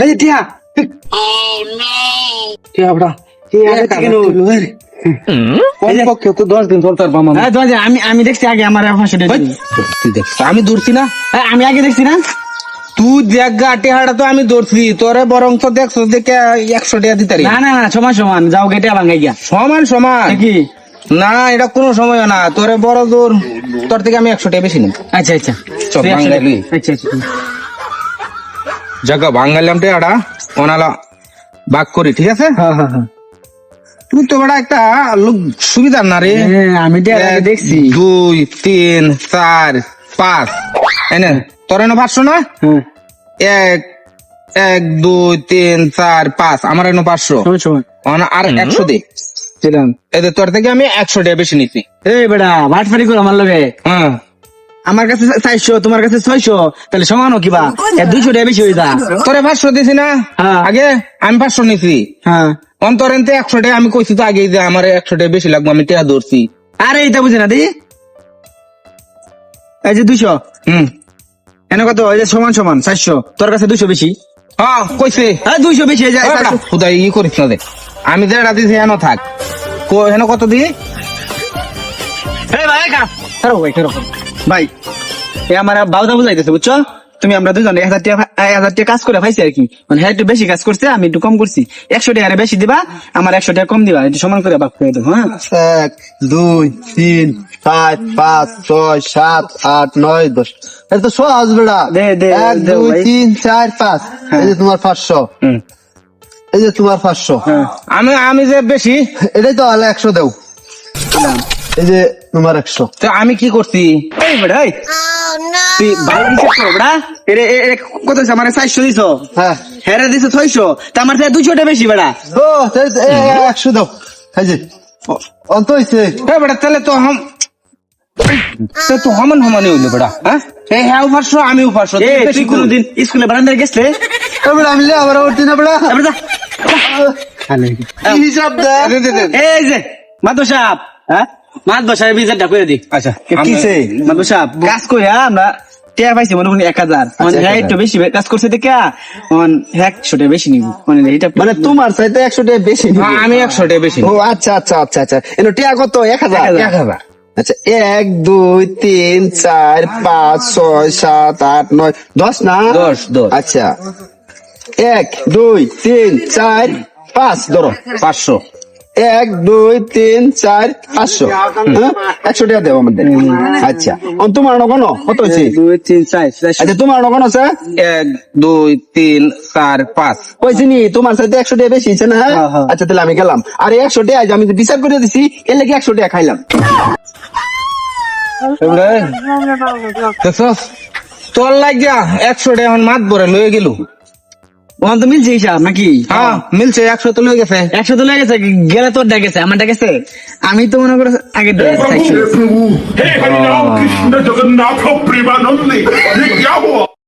এই টিয়া টিয়া বড়া টিয়া কেন আমি দেখছি আগে আমার আমি দৌড়ছি না? আমি আগে দেখছি না? তুই দেখ গাটি হাড়া তো আমি দৌড়ছি তোরে বরং তো দেখছ দেখে একশো টাকা দিতে না না না সমান সমান। যাও গেটে ভাঙাই গিয়া। সমান সমান। কি? না এটা কোনো সময় না। তোরে বড় দূর তোর থেকে আমি একশো টাকা বেশি নিই আচ্ছা আচ্ছা। চল, তুই টাকা- বাঙালি। আচ্ছা জায়গা ওনালা বাক করি ঠিক আছে? হ্যাঁ হ্যাঁ হ্যাঁ। তুই তো বড় একটা লোক সুবিধা না রে। হ্যাঁ, আমি দেখছি। দুই তিন চার পাঁচ। এনে তোর এনে পাঁচশো না? হ্যাঁ। এক এক দুই তিন চার পাঁচ। আমার এনে পাঁচশো। আর একশো দে। এদের তোর থেকে আমি একশো টাকা বেশি নিচ্ছি এই বেটা ভাটফারি করো আমার লগে। হ্যাঁ। আমার কাছে চারশো তোমার কাছে ছয়শো তাহলে সমান কিবা? এ দুইশো টাকা বেশি হয়ে যা তোরে পাঁচশো দিছি না? হ্যাঁ। আগে আমি পাঁচশো নিছি। হ্যাঁ। অন্তর এনতে একশো টাকা আমি কইছি তো আগে যে আমার একশো টাকা বেশি লাগবে আমি টাকা ধরছি। আরে এটা বুঝে না দি। এই যে দুইশো। হুম। এনে কত? এই যে সমান সমান চারশো। তোর কাছে দুইশো বেশি। হ্যাঁ কইছে। হ্যাঁ দুইশো বেশি হয়ে যায় খুদাই ই করিস না দে। আমি যে রাতে হেন থাক। কো- হেন কত দি? এই ভাই। এ আমার বাউদা বুঝাইতেছে বুঝছ? তুমি আমরা দুজন এক হাজার টাকা এক হাজার টাকা কাজ করে পাইছি আর কি। মানে হ্যাঁ একটু বেশি কাজ করছে আমি একটু কম করছি। একশো টাকা বেশি দিবা আমার একশো টাকা কম দিবা একটু সমান করে ভাগ করে দেবো হ্যাঁ? এক দুই তিন চার পাঁচ ছয় সাত আট নয় দশ। এটা তো সহজ বেড়া। এক দুই তিন চার পাঁচ। এই যে তোমার পাঁচশো। হুম। এই যে তোমার পাঁচশো। হ্যাঁ। আমি আমি যে বেশি এটাই তো হলে একশো দেও। এই যে তোমার একশো তো আমি কি করছি? এই বেটা তুই ভালো দিছিস তো বেটা। এরে এ- এ কত দিছ আমার চারশো দিছো? হ্যাঁ। হ্যাঁ দিছো ছয়শো। তা আমার থেকে দুইশো বেশি ও একশো দাও। অন্ত হয়েছে তাহলে তো হাম তো তো হমান হমানে হইল হ্যাঁ? এই হ্যাঁ আমি তুই কোনদিন স্কুলে বারান্দায় গেছলে? এ বেড়া আমি আবার উঠছি না বেড়া এবার হিসাব দে, দে, দে। এই যে মাধব সাহেব হ্যাঁ? আচ্ছা কিসে আমরা টিয়া পাইছি মনে করি এক হাজার। মানে হ্যাঁ একটু বেশি কাজ করছে দেখে মানে একশো টাকা বেশি নিব। মানে এটা মানে তোমার চাইতে একশো টাকা বেশি হ্যাঁ, আমি একশো টাকা বেশি ও আচ্ছা আচ্ছা আচ্ছা আচ্ছা। এনো টিয়া কত? এক এক হাজার। এক হাজার। আচ্ছা এক দুই তিন চার পাঁচ ছয় সাত আট নয় দশ না? দশ, দশ। আচ্ছা। এক দুই তিন চার পাঁচ ধরো। পাঁচশো। এক দুই তিন চার পাঁচশো। হ্যাঁ? একশো টাকা দেবো আমাদের। আচ্ছা। তোমার নগণ কত হয়েছে? দুই তিন চার আচ্ছা তোমার নগণ আছে? এক দুই তিন চার পাঁচ। কইছি নি তোমার সাথে একশো টাকা বেশি হয়েছে না? হ্যাঁ? হ্যাঁ, হ্যাঁ। আচ্ছা তাহলে আমি গেলাম। আর একশো টাকা আমি বিচার করে দিছি এর লেগে একশো টাকা খাইলাম? তোর লাগিয়া একশো টাকা এখন মাত ভরে লয়ে গেল। ওখান তো মিলছে হিসাব নাকি? হ্যাঁ মিলছে একশো তো লয়ে গেছে। একশো তো লেগেছে গেলে তোর ডেকেছে আমার ডেকেছে আমি তো মনে করো আগে ডেকেছি हे